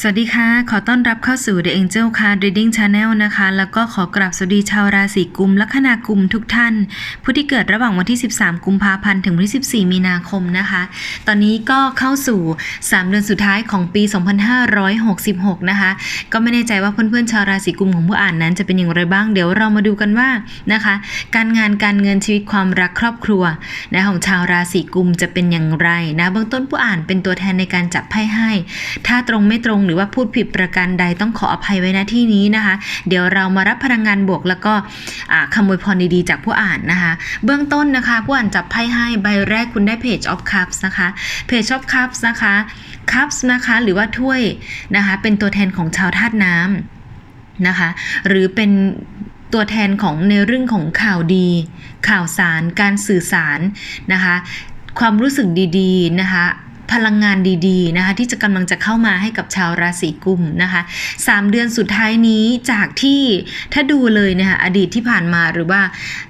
สวัสดีค่ะ ขอต้อนรับเข้าสู่ The Angel Card Reading Channel นะคะ แล้วก็ขอกราบสวัสดีชาวราศีกุมลัคนากุมทุกท่าน ผู้ที่เกิดระหว่างวันที่ 13 กุมภาพันธ์ ถึงวันที่ 14 มีนาคมนะคะ ตอนนี้ก็เข้าสู่ 3 เดือนสุดท้ายของปี 2566 นะคะ ก็ไม่แน่ใจว่าเพื่อนๆ ชาวราศีกุมของผู้อ่านนั้นจะเป็นอย่างไรบ้าง เดี๋ยวเรามาดูกันว่านะคะ การงานการเงินชีวิตความรักครอบครัวนะของชาวราศีกุมจะเป็นอย่างไรนะ เบื้องต้นผู้อ่านเป็นตัวแทนในการจับไพ่ให้ ถ้าตรงไม่ตรงหรือว่าพูดผิดประการใดต้องขออภัยไว้ณที่นี้นะคะ เดี๋ยวเรามารับพลังงานบวกแล้วก็คำอวยพรดีๆจากผู้อ่านนะคะ เบื้องต้นนะคะผู้อ่านจับไพ่ให้ใบแรกคุณได้ Page of Cups นะคะ Page of Cups นะคะ Cups นะคะหรือว่าถ้วยนะคะเป็นตัวแทนของชาวธาตุน้ำนะคะ หรือเป็นตัวแทนของในเรื่องของข่าวดี ข่าวสาร การสื่อสารนะคะความรู้สึกดีๆนะคะ พลังงานดีๆนะคะที่จะกำลังจะเข้ามาให้กับชาวราศีกุมนะคะสามเดือนสุดท้ายนี้จากที่ถ้าดูเลยนะคะอดีตที่ผ่านมาหรือว่า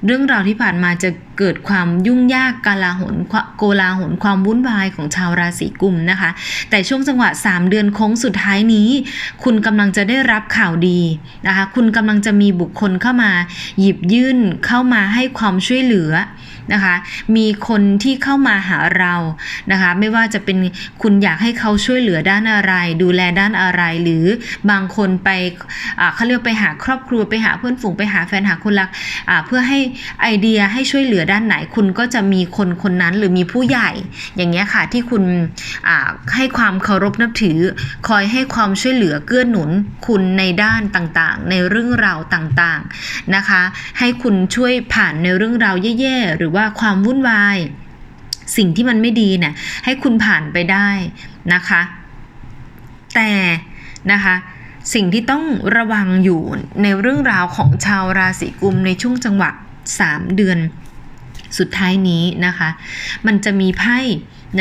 เรื่องราวที่ผ่านมาจะ เกิดความยุ่งยากกาลาหนโกลาหนความวุ่นวายของชาวราศีกุมนะคะ แต่ช่วงจังหวะ 3 เดือนโค้งสุดท้ายนี้ คุณกำลังจะได้รับข่าวดีนะคะ คุณกำลังจะมีบุคคลเข้ามา หยิบยื่นเข้ามาให้ความช่วยเหลือนะคะ มีคนที่เข้ามาหาเรานะคะ ไม่ว่าจะเป็นคุณอยากให้เขาช่วยเหลือด้านอะไร ดูแลด้านอะไร หรือบางคนไปเขาเรียกไปหาครอบครัวไปหาเพื่อนฝูงไปหาแฟนหาคนรักเพื่อให้ไอเดียให้ช่วยเหลือด้านไหน คุณก็จะมีคนคนนั้นหรือมีผู้ใหญ่ อย่างเงี้ยค่ะที่คุณให้ความเคารพนับถือ คอยให้ความช่วยเหลือเกื้อหนุน คุณในด้านต่างๆ ในเรื่องราวต่างๆนะคะ ให้คุณช่วยผ่านในเรื่องราวแย่ๆหรือว่าความวุ่นวาย สิ่งที่มันไม่ดีเนี่ยให้คุณผ่านไปได้นะคะ แต่นะคะสิ่งที่ต้องระวังอยู่ในเรื่องราวของชาวราศีกุมในช่วงจังหวะ 3 เดือน สุดท้ายนี้นะคะ มันจะมีไพ่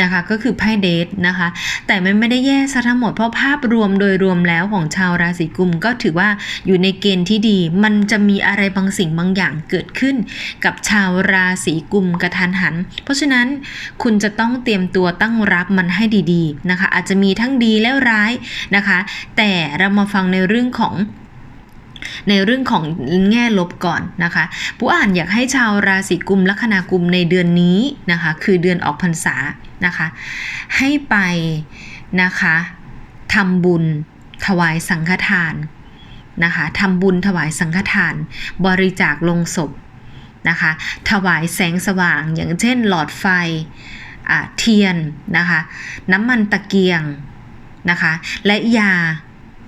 นะคะก็คือไพ่เดทนะคะ แต่มันไม่ได้แย่ซะทั้งหมดเพราะภาพรวมโดยรวมแล้วของชาวราศีกุมก็ถือว่าอยู่ในเกณฑ์ที่ดี มันจะมีอะไรบางสิ่งบางอย่างเกิดขึ้น กับชาวราศีกุมกระทันหัน เพราะฉะนั้นคุณจะต้องเตรียมตัวตั้งรับมันให้ดีๆนะคะ อาจจะมีทั้งดีและร้ายนะคะ แต่เรามาฟังในเรื่องของ ในเรื่องของแง่ลบก่อนนะคะผู้อ่านอยากให้ชาวราศีกุมลัคนากุมในเดือนนี้นะคะ คือเดือนออกพรรษานะคะ ให้ไปนะคะทำบุญถวายสังฆทานนะคะทำบุญถวายสังฆทาน บริจาคลงศพนะคะ ถวายแสงสว่าง อย่างเช่น หลอดไฟเทียนนะคะ น้ำมันตะเกียงนะคะ และยา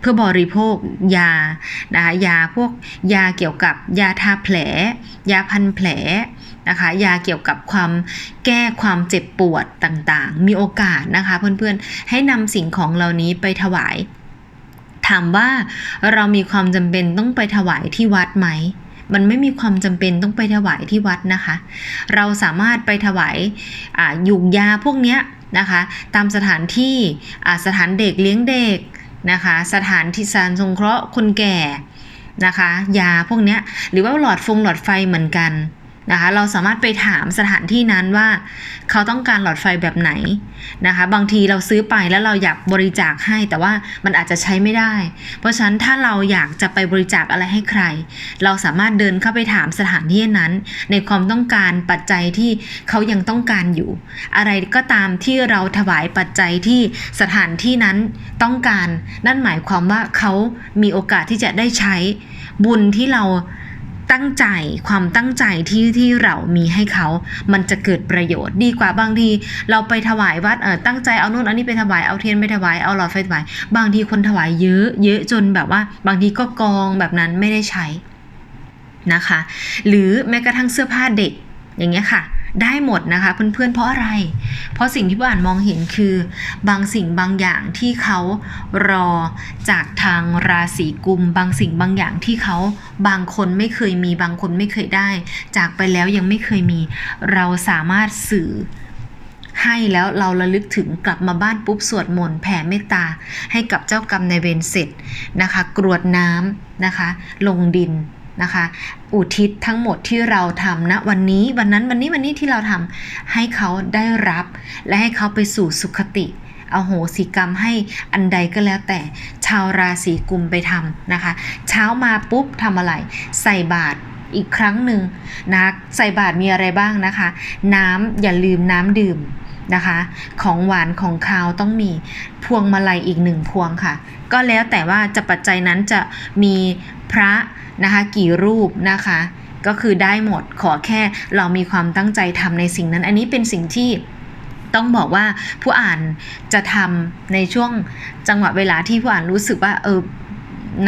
เพื่อบริโภคยานะคะยาพวกยาเกี่ยวกับยาทาแผล ยาพันแผลนะคะยาเกี่ยวกับความแก้ความเจ็บปวดต่างๆ มีโอกาสนะคะเพื่อนๆ ให้นำสิ่งของเหล่านี้ไปถวาย ถามว่าเรามีความจำเป็นต้องไปถวายที่วัดไหม มันไม่มีความจำเป็นต้องไปถวายที่วัดนะคะ เราสามารถไปถวายยุกยาพวกเนี้ยนะคะ ตามสถานที่สถานเด็กเลี้ยงเด็ก นะคะ สถานที่สารสงเคราะห์คนแก่นะคะ ยาพวกนี้หรือว่าหลอดฟงหลอดไฟเหมือนกัน นะคะ เราสามารถไปถามสถานที่นั้นว่า เขาต้องการหลอดไฟแบบไหนนะคะ บางทีเราซื้อไปแล้วเราอยากบริจาคให้ แต่ว่ามันอาจจะใช้ไม่ได้ เพราะฉะนั้นถ้าเราอยากจะไปบริจาคอะไรให้ใคร เราสามารถเดินเข้าไปถามสถานที่นั้น ในความต้องการปัจจัยที่เขายังต้องการอยู่ อะไรก็ตามที่เราถวายปัจจัยที่สถานที่นั้นต้องการ นั่นหมายความว่าเขามีโอกาสที่จะได้ใช้บุญที่เรา ตั้งใจความตั้งใจที่ที่เรามีให้เขา มันจะเกิดประโยชน์ดีกว่าบางทีเราไปถวายวัดเออตั้งใจเอานู่นอันนี้ไปถวายเอาเทียนไปถวายเอาหลอดไฟถวายบางทีคนถวายเยอะเยอะจนแบบว่า บางทีก็กองแบบนั้นไม่ได้ใช้นะคะ หรือแม้กระทั่งเสื้อผ้าเด็กอย่างเงี้ยค่ะ ได้หมดนะคะเพื่อนๆเพราะอะไร เพราะสิ่งที่ผู้อ่านมองเห็นคือบางสิ่งบางอย่างที่เขารอจากทางราศีกุม บางสิ่งบางอย่างที่เขาบางคนไม่เคยมีบางคนไม่เคยได้ จากไปแล้วยังไม่เคยมี เราสามารถสื่อให้แล้วเราระลึกถึงกลับมาบ้านปุ๊บสวดมนต์แผ่เมตตา ให้กับเจ้ากรรมในเวรเสร็จนะคะ กรวดน้ำนะคะ ลงดิน นะคะ อุทิศทั้งหมดที่เราทำนะวันนี้วันนั้นวันนี้วันนี้ที่เราทำให้เขาได้รับ และให้เขาไปสู่สุขติอโหสิกรรมให้อันใดก็แล้วแต่ชาวราศีกุมไปทำนะคะ เช้ามาปุ๊บทำอะไร ใส่บาตรอีกครั้งหนึ่งนะใส่บาตรมีอะไรบ้างนะคะ น้ำอย่าลืมน้ำดื่ม นะคะ ของหวานของคาวต้องมีพวงมาลัยอีกหนึ่งพวงค่ะ ก็แล้วแต่ว่าจะปัจจัยนั้นจะมีพระนะคะกี่รูปนะคะ ก็คือได้หมดขอแค่เรามีความตั้งใจทำในสิ่งนั้น อันนี้เป็นสิ่งที่ต้องบอกว่าผู้อ่านจะทำในช่วงจังหวะเวลาที่ผู้อ่านรู้สึกว่าเออ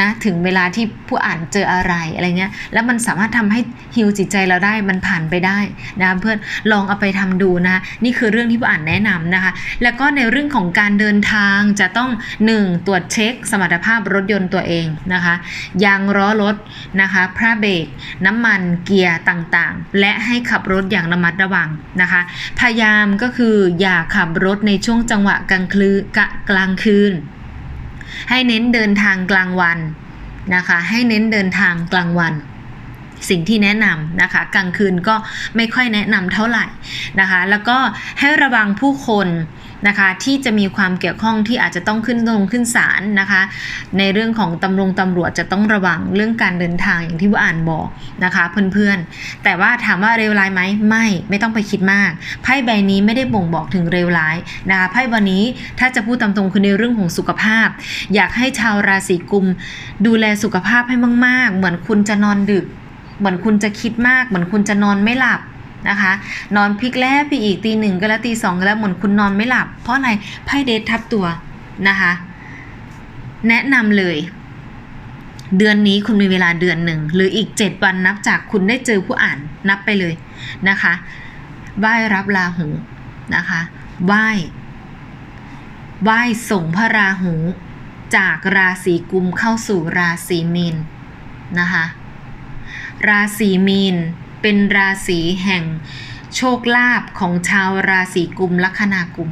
นะถึงเวลาที่ผู้อ่านเจออะไรอะไรเงี้ยแล้วมันสามารถทำให้ฮิวจิตใจเราได้มันผ่านไปได้นะเพื่อนลองเอาไปทำดูนะนี่คือเรื่องที่ผู้อ่านแนะนำนะคะ แล้วก็ในเรื่องของการเดินทางจะต้อง 1. ตรวจเช็ค สมรรถภาพรถยนต์ตัวเองนะคะยางล้อรถนะคะพระเบรกน้ำมันเกียร์ต่างๆ และให้ขับรถอย่างระมัดระวังนะคะพยายามก็คืออย่าขับรถในช่วงจังหวะกลางคืนกะกลางคืน ให้เน้นเดินทางกลางวันนะคะ ให้เน้นเดินทางกลางวัน สิ่งที่แนะนำนะคะ กลางคืนก็ไม่ค่อยแนะนำเท่าไหร่นะคะ แล้วก็ให้ระวังผู้คนนะคะที่จะมีความเกี่ยวข้องที่อาจจะต้องขึ้นลงขึ้นศาลนะคะ ในเรื่องของตำรงตำรวจจะต้องระวังเรื่องการเดินทางอย่างที่ว่าอ่านบอกนะคะเพื่อนๆ แต่ว่าถามว่าเร็วร้ายไหมไม่ไม่ต้องไปคิดมากไพ่ใบนี้ไม่ได้บ่งบอกถึงเร็วร้ายนะคะไพ่ใบนี้ถ้าจะพูดตามตรงคือในเรื่องของสุขภาพ อยากให้ชาวราศีกุม ดูแลสุขภาพให้มาก ๆ เหมือนคุณจะนอนดึก เหมือนคุณจะคิดมาก เหมือนคุณจะนอนไม่หลับนะคะ นอนพลิกแล้วไปอีกตีหนึ่งก็แล้วตีสองก็แล้วเหมือนคุณนอนไม่หลับ เพราะอะไรไพ่เดททับตัวนะคะ แนะนำเลย เดือนนี้คุณมีเวลาเดือนหนึ่งหรืออีก 7 วันนับจากคุณได้เจอผู้อ่านนับไปเลยนะคะไหว้รับราหูนะคะไหว้ไหว้ส่งพระราหูจากราศีกุมเข้าสู่ราศีมีนนะคะ ราศีมีน เป็นราศีแห่งโชคลาภของชาวราศีกุมลัคนากุม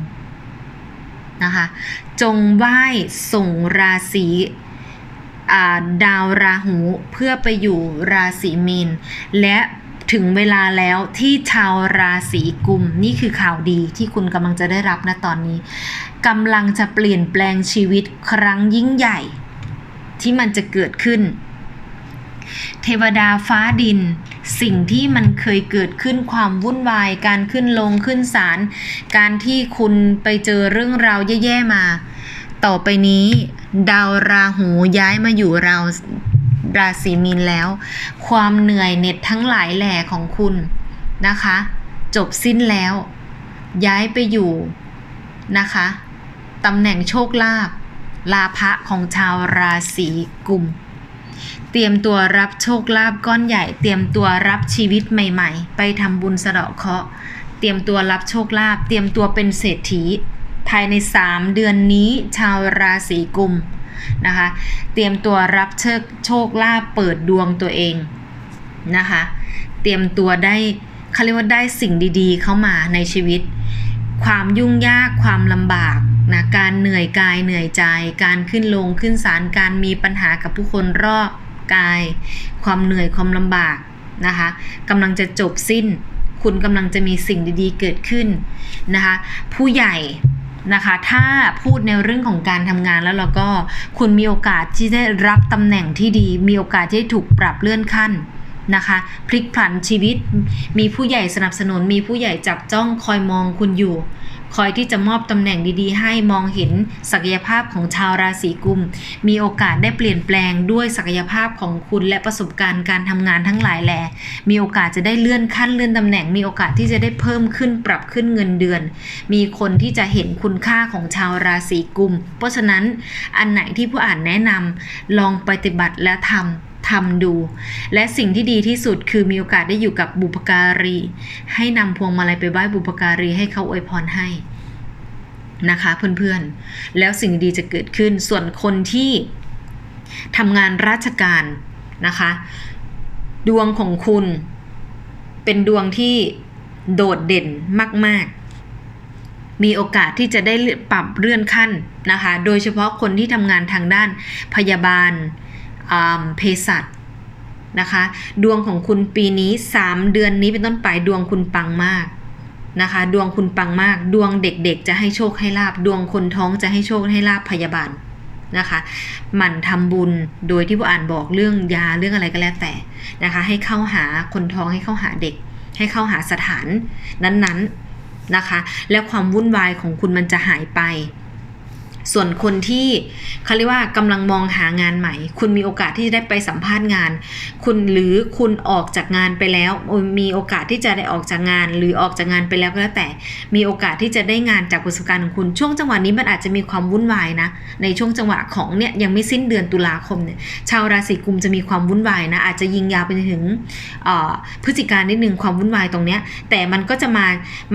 นะคะ จงไหว้ส่งราศีดาวราหูเพื่อไปอยู่ราศีมีน และถึงเวลาแล้วที่ชาวราศีกุม นี่คือข่าวดีที่คุณกำลังจะได้รับนะตอนนี้กำลังจะเปลี่ยนแปลงชีวิตครั้งยิ่งใหญ่ ที่มันจะเกิดขึ้น เทวดาฟ้าดิน สิ่งที่มันเคยเกิดขึ้นความวุ่นวาย การขึ้นลงขึ้นศาลการที่คุณไปเจอเรื่องราวแย่ๆมา ต่อไปนี้ ดาวราหูย้ายมาอยู่เราราศีมีนแล้ว ความเหนื่อยเหน็ดทั้งหลายแหล่ของคุณนะคะ จบสิ้นแล้ว ย้ายไปอยู่นะคะตำแหน่งโชคลาภลาภะของชาวราศีกุม ตรียมตัวรับโชคลาภก้อนใหญ่ เตรียมตัวรับชีวิตใหม่ ๆ ไปทำบุญสะเดาะเคราะห์เตรียมตัวรับโชคลาภเตรียมตัวเป็นเศรษฐี ภายใน 3 เดือนนี้ชาวราศีกุมนะคะ เตรียมตัวรับเชิญโชคลาภเปิดดวงตัวเองนะคะ เตรียมตัวได้เขาเรียกว่าได้สิ่งดีๆ เข้ามาในชีวิต ความยุ่งยากความลำบากนะการเหนื่อยกายเหนื่อยใจ การขึ้นลงขึ้นศาลการมีปัญหากับผู้คนรอบ กาย ความเหนื่อยความลำบากนะคะกำลังจะจบสิ้น คุณกำลังจะมีสิ่งดีๆเกิดขึ้นนะคะ ผู้ใหญ่นะคะ ถ้าพูดในเรื่องของการทำงานแล้วเราก็คุณมีโอกาสที่ได้รับตำแหน่งที่ดี มีโอกาสที่จะถูกปรับเลื่อนขั้นนะคะพลิกผันชีวิต มีผู้ใหญ่สนับสนุน มีผู้ใหญ่จับจ้องคอยมองคุณอยู่ คอยที่จะมอบตำแหน่งดีๆ ให้มองเห็นศักยภาพของชาวราศีกุม มีโอกาสได้เปลี่ยนแปลงด้วยศักยภาพของคุณและประสบการณ์การทำงานทั้งหลายแหล่มีโอกาสจะได้เลื่อนขั้นเลื่อนตำแหน่ง มีโอกาสที่จะได้เพิ่มขึ้นปรับขึ้นเงินเดือน มีคนที่จะเห็นคุณค่าของชาวราศีกุม เพราะฉะนั้นอันไหนที่ผู้อ่านแนะนำลองปฏิบัติและทำ ทำดู และสิ่งที่ดีที่สุดคือมีโอกาสได้อยู่กับบุพการี ให้นำพวงมาลัยไปไหว้บุพการีให้เขาอวยพรให้นะคะเพื่อนๆ แล้วสิ่งดีจะเกิดขึ้น ส่วนคนที่ทำงานราชการนะคะ ดวงของคุณเป็นดวงที่โดดเด่นมาก ๆ มีโอกาสที่จะได้ปรับเลื่อนขั้นนะคะ โดยเฉพาะคนที่ทำงานทางด้านพยาบาล เภสัชนะคะ ดวงของคุณปีนี้ 3 เดือนนี้เป็นต้นไปดวงคุณปังมากนะคะ ดวงคุณปังมาก ดวงเด็กๆ จะให้โชคให้ลาบดวงคนท้องจะให้โชคให้ลาบพยาบาลนะคะหมั่นทำบุญโดยที่ผู้อ่านบอกเรื่องยาเรื่องอะไรก็แล้วแต่นะคะ ให้เข้าหาคนท้องให้เข้าหาเด็ก ให้เข้าหาสถานนั้นๆนะคะ แล้วความวุ่นวายของคุณมันจะหายไป ส่วนคนที่เขาเรียกว่ากำลังมองหางานใหม่ คุณมีโอกาสที่จะได้ไปสัมภาษณ์งาน คุณหรือคุณออกจากงานไปแล้ว มีโอกาสที่จะได้ออกจากงาน หรือออกจากงานไปแล้วก็แล้วแต่ มีโอกาสที่จะได้งานจากประสบการณ์ของคุณช่วงจังหวะนี้มันอาจจะมีความวุ่นวายนะ ในช่วงจังหวะของเนี่ยยังไม่สิ้นเดือนตุลาคมเนี่ยชาวราศีกุมจะมีความวุ่นวายนะอาจจะยิงยาวไปถึงพฤศจิกายนนิดนึงความวุ่นวายตรงเนี้ยแต่มันก็จะมา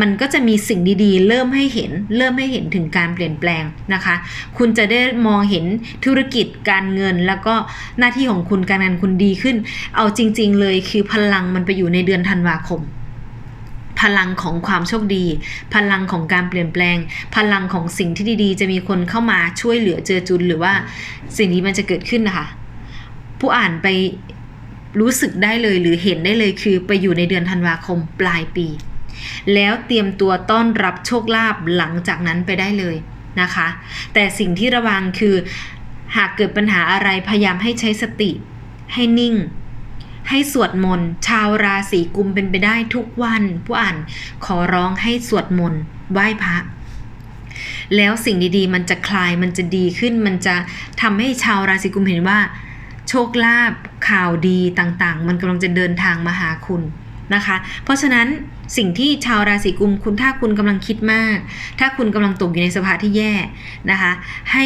มันก็จะมีสิ่งดีๆ เริ่มให้เห็นเริ่มให้เห็นถึงการเปลี่ยนแปลงนะคะคุณจะได้มองเห็นธุรกิจการเงิน แล้วก็หน้าที่ของคุณการงานคุณดีขึ้น เอาจริง ๆ เลยคือพลังมันไปอยู่ในเดือนธันวาคม พลังของความโชคดี พลังของการเปลี่ยนแปลง พลังของสิ่งที่ดีๆ จะมีคนเข้ามาช่วยเหลือเจอจุนหรือว่าสิ่งนี้มันจะเกิดขึ้นนะคะ ผู้อ่านไปรู้สึกได้เลยหรือเห็นได้เลยคือไปอยู่ในเดือนธันวาคมปลายปี แล้วเตรียมตัวต้อนรับโชคลาภหลังจากนั้นไปได้เลย นะคะ แต่สิ่งที่ระวังคือหากเกิดปัญหาอะไรพยายามให้ใช้สติ ให้นิ่ง ให้สวดมนต์ชาวราศีกุมเป็นไปได้ทุกวันผู้อ่านขอร้องให้สวดมนต์ไหว้พระแล้วสิ่งดีๆ มันจะคลายมันจะดีขึ้น มันจะทำให้ชาวราศีกุมเห็นว่า โชคลาภข่าวดีต่างๆ มันกำลังจะเดินทางมาหาคุณ นะคะ เพราะฉะนั้นสิ่งที่ชาวราศีกุมคุณถ้าคุณกำลังคิดมาก ถ้าคุณกำลังตกอยู่ในสภาพที่แย่นะคะ ให้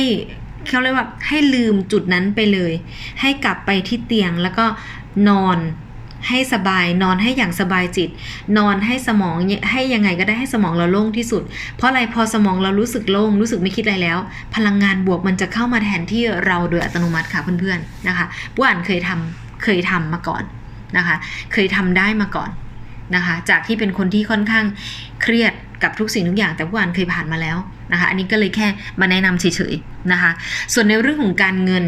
เขาเรียกว่าให้ลืมจุดนั้นไปเลย ให้กลับไปที่เตียงแล้วก็นอนให้สบายนอนให้อย่างสบายจิต นอนให้สมองให้ยังไงก็ได้ให้สมองเราโล่งที่สุด เพราะอะไรพอสมองเรารู้สึกโล่งรู้สึกไม่คิดอะไรแล้ว พลังงานบวกมันจะเข้ามาแทนที่เราโดยอัตโนมัติค่ะเพื่อนๆนะคะผู้อ่านเคยทำเคยทำมาก่อน นะคะ เคยทำได้มาก่อนนะคะ จากที่เป็นคนที่ค่อนข้างเครียดกับทุกสิ่งทุกอย่างแต่ผู้อ่านเคยผ่านมาแล้วนะคะ อันนี้ก็เลยแค่มาแนะนำเฉยๆนะคะ ส่วนในเรื่องของการเงิน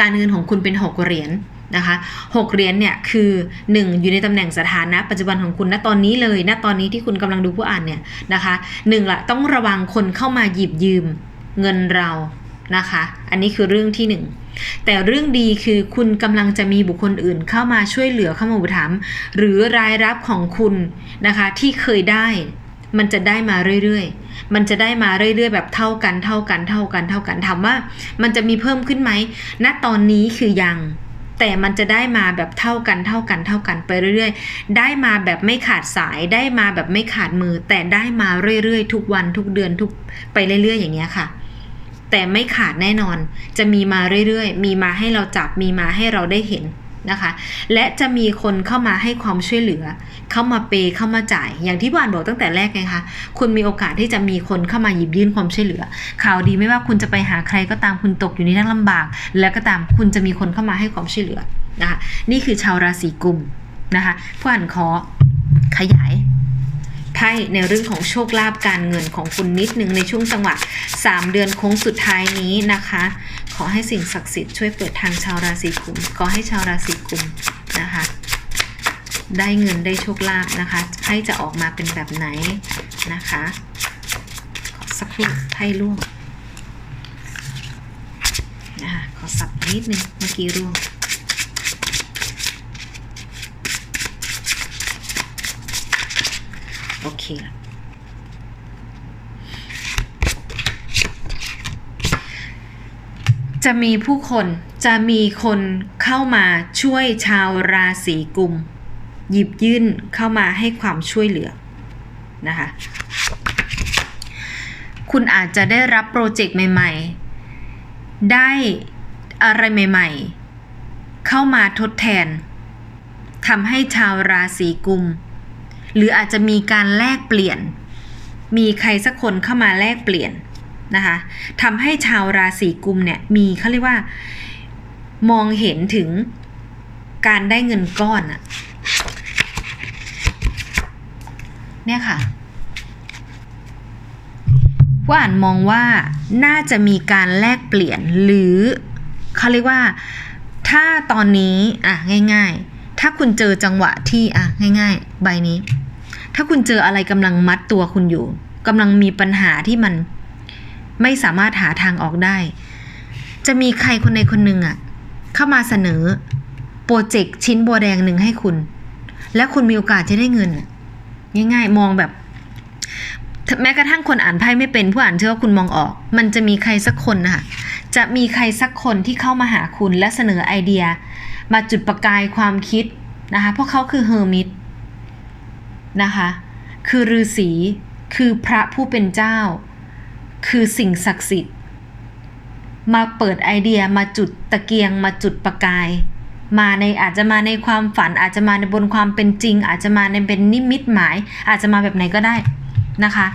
การเงินของคุณเป็นหกเหรียญนะคะหกเหรียญเนี่ยคือ 1 อยู่ในตำแหน่งสถานะ ปัจจุบันของคุณณตอนนี้เลยณตอนนี้ที่คุณกำลังดูผู้อ่านเนี่ยนะคะหนึ่งละต้องระวังคนเข้ามาหยิบยืมเงินเรานะคะ อันนี้คือเรื่องที่หนึ่ง แต่เรื่องดีคือคุณกำลังจะมีบุคคลอื่นเข้ามาช่วยเหลือเข้ามาอุปถัมภ์หรือรายรับของคุณนะคะที่เคยได้ มันจะได้มาเรื่อยๆ มันจะได้มาเรื่อยๆ แบบเท่ากันเท่ากันเท่ากันเท่ากันถามว่า มันจะมีเพิ่มขึ้นไหมณตอนนี้คือยังแต่มันจะได้มาแบบเท่ากันเท่ากันเท่ากันไปเรื่อยๆ ได้มาแบบไม่ขาดสาย ได้มาแบบไม่ขาดมือ แต่ได้มาเรื่อยๆ ทุกวันทุกเดือนทุกไปเรื่อยๆ อย่างเงี้ยค่ะ แต่ไม่ขาดแน่นอน จะมีมาเรื่อยๆ มีมาให้เราจับ มีมาให้เราได้เห็นนะคะ และจะมีคนเข้ามาให้ความช่วยเหลือ เข้ามาเปย์เข้ามาจ่าย อย่างที่บานบอกตั้งแต่แรกไงคะ คุณมีโอกาสที่จะมีคนเข้ามาหยิบยื่นความช่วยเหลือ ข่าวดีไม่ว่าคุณจะไปหาใครก็ตามคุณตกอยู่ในนั่งลำบาก แล้วก็ตามคุณจะมีคนเข้ามาให้ความช่วยเหลือนะคะ นี่คือชาวราศีกุมนะคะผู้อ่านขอขยาย ไพ่ในเรื่องของโชคลาภการเงินของคุณนิดนึงในช่วงจังหวะ 3 เดือนโค้งสุดท้ายนี้นะคะ ขอให้สิ่งศักดิ์สิทธิ์ช่วยเปิดทางชาวราศีกุมขอให้ชาวราศีกุมนะคะ ได้เงินได้โชคลาภนะคะไพ่จะออกมาเป็นแบบไหนนะคะสักครู่ไพ่ร่วงนะคะขอสับนิดนึงเมื่อกี้ร่วง โอ เคละจะมีผู้คนจะมีคนเข้ามาช่วยชาวราศีกุม หยิบยื่นเข้ามาให้ความช่วยเหลือนะคะคุณอาจจะได้รับโปรเจกต์ใหม่ ๆ ได้อะไรใหม่ ๆ เข้ามาทดแทนทำให้ชาวราศีกุม หรืออาจจะมีการแลกเปลี่ยน มีใครสักคนเข้ามาแลกเปลี่ยนนะคะทำให้ชาวราศีกุมเนี่ยมีเขาเรียกว่า มองเห็นถึงการได้เงินก้อนอะเนี่ยค่ะว่าอ่านมองว่าน่าจะมีการแลกเปลี่ยนหรือเขาเรียกว่าถ้าตอนนี้อะง่าย ๆ ถ้าคุณเจอจังหวะที่อะง่าย ๆ ใบนี้ ถ้าคุณเจออะไรกำลังมัดตัวคุณอยู่กำลังมีปัญหาที่มันไม่สามารถหาทางออกได้ จะมีใครคนใดคนหนึ่งอะเข้ามาเสนอโปรเจกต์ชิ้นโบวแดงหนึ่งให้คุณ และคุณมีโอกาสจะได้เงินง่ายๆ มองแบบแม้กระทั่งคนอ่านไพ่ไม่เป็นผู้อ่านเชื่อว่าคุณมองออก มันจะมีใครสักคนนะคะจะมีใครสักคนที่เข้ามาหาคุณและเสนอไอเดีย มาจุดประกายความคิดนะคะเพราะเขาคือเฮอร์มิตนะคะคือฤาษีคือพระผู้เป็นเจ้า คือสิ่งศักดิ์สิทธิ์ มาเปิดไอเดียมาจุดตะเกียงมาจุดประกาย มาในอาจจะมาในความฝัน อาจจะมาในบนความเป็นจริง อาจจะมาในเป็นนิมิตหมาย อาจจะมาแบบไหนก็ได้นะคะ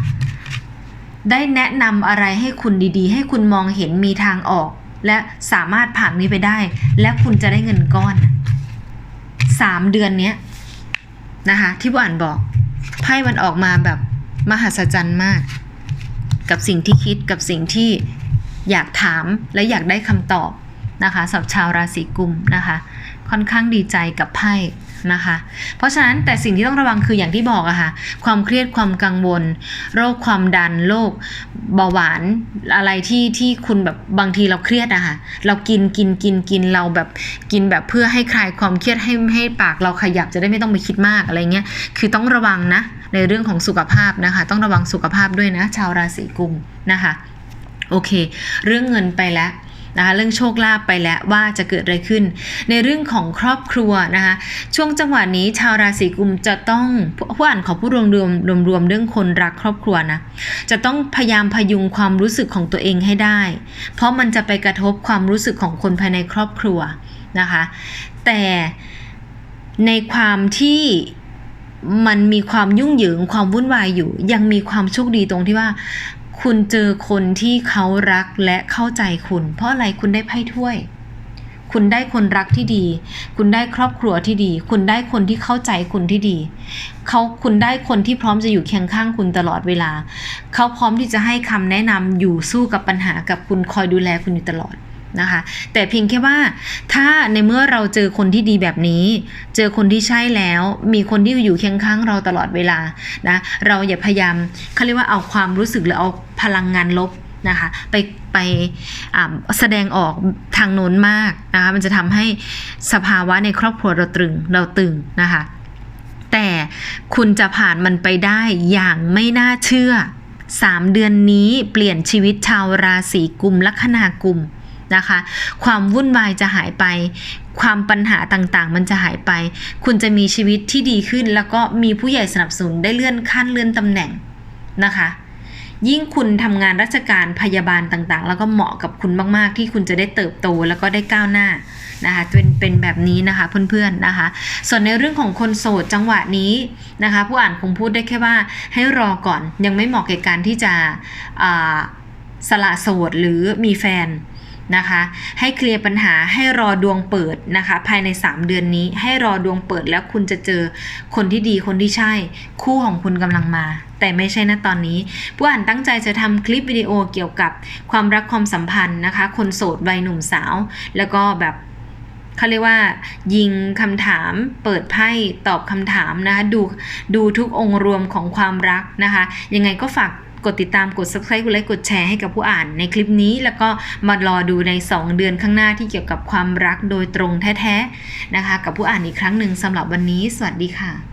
ได้แนะนำอะไรให้คุณดีๆ ให้คุณมองเห็นมีทางออก และสามารถผ่านนี้ไปได้ และคุณจะได้เงินก้อนสามเดือนเนี้ยนะคะ ที่ผู้อ่านบอกไพ่มันออกมาแบบมหัศจรรย์มาก กับสิ่งที่คิดกับสิ่งที่อยากถามและอยากได้คำตอบนะคะสำหรับชาวราศีกุมนะคะ ค่อนข้างดีใจกับไพ่ นะคะ เพราะฉะนั้นแต่สิ่งที่ต้องระวังคืออย่างที่บอกอะค่ะ ความเครียดความกังวล โรคความดันโรคเบาหวานอะไรที่ที่คุณแบบบางทีเราเครียดอะค่ะ เรากินกินกินกินเราแบบกินแบบเพื่อให้คลายความเครียดให้ให้ปากเราขยับจะได้ไม่ต้องไปคิดมากอะไรเงี้ยคือต้องระวังนะในเรื่องของสุขภาพนะคะ ต้องระวังสุขภาพด้วยนะ ชาวราศีกุมนะคะ โอเค เรื่องเงินไปแล้ว นะคะเรื่องโชคลาภไปแล้วว่าจะเกิดอะไรขึ้น ในเรื่องของครอบครัวนะคะช่วงจังหวะนี้ชาวราศีกุมจะต้องผู้อ่านขอพูดรวมรวมรวมรวมเรื่องคนรักครอบครัวนะจะต้องพยายามพยุงความรู้สึกของตัวเองให้ได้ เพราะมันจะไปกระทบความรู้สึกของคนภายในครอบครัวนะคะแต่ในความที่มันมีความยุ่งเหยิงความวุ่นวายอยู่ ยังมีความโชคดีตรงที่ว่า คุณเจอคนที่เขารักและเข้าใจคุณ เพราะอะไรคุณได้ไพ่ถ้วย คุณได้คนรักที่ดี คุณได้ครอบครัวที่ดี คุณได้คนที่เข้าใจคุณที่ดี เขาคุณได้คนที่พร้อมจะอยู่เคียงข้างคุณตลอดเวลา เขาพร้อมที่จะให้คำแนะนำอยู่สู้กับปัญหากับคุณคอยดูแลคุณอยู่ตลอด นะคะ แต่เพียงแค่ว่าถ้าในเมื่อเราเจอคนที่ดีแบบนี้ เจอคนที่ใช่แล้ว มีคนที่อยู่เคียงข้างเราตลอดเวลานะเราอย่าพยายามเขาเรียกว่าเอาความรู้สึกหรือเอาพลังงานลบนะคะไปไปแสดงออกทางโน้นมากนะคะมันจะทำให้สภาวะในครอบครัวเราตรึงเราตึงนะคะแต่คุณจะผ่านมันไปได้อย่างไม่น่าเชื่อ 3 เดือนนี้เปลี่ยนชีวิตชาวราศีกุมลัคนากุม นะคะ ความวุ่นวายจะหายไป ความปัญหาต่างๆ มันจะหายไป คุณจะมีชีวิตที่ดีขึ้น แล้วก็มีผู้ใหญ่สนับสนุนได้เลื่อนขั้นเลื่อนตำแหน่งนะคะ ยิ่งคุณทำงานราชการพยาบาลต่างๆ แล้วก็เหมาะกับคุณมากๆ ที่คุณจะได้เติบโตแล้วก็ได้ก้าวหน้านะคะเป็นเป็นแบบนี้นะคะเพื่อนๆนะคะ ส่วนในเรื่องของคนโสดจังหวะนี้นะคะ ผู้อ่านคงพูดได้แค่ว่าให้รอก่อนยังไม่เหมาะแก่การที่จะสละโสดหรือมีแฟน นะคะ ให้เคลียร์ปัญหาให้รอดวงเปิดนะคะ ภายใน 3 เดือนนี้ให้รอดวงเปิดแล้วคุณจะเจอคนที่ดีคนที่ใช่ คู่ของคุณกำลังมา แต่ไม่ใช่ณตอนนี้ ผู้อ่านตั้งใจจะทำคลิปวิดีโอเกี่ยวกับความรักความสัมพันธ์นะคะ คนโสดวัยหนุ่มสาว แล้วก็แบบเขาเรียกว่า ยิงคำถามเปิดไพ่ตอบคำถามนะคะดูดูทุกองค์รวมของความรักนะคะ ยังไงก็ฝาก กดติดตามกด subscribe กดไลค์กดแชร์ให้กับผู้อ่านในคลิปนี้ แล้วก็มารอดูใน 2 เดือนข้างหน้าที่เกี่ยวกับความรักโดยตรงแท้ๆนะคะ กับผู้อ่านอีกครั้งหนึ่งสำหรับวันนี้ สวัสดีค่ะ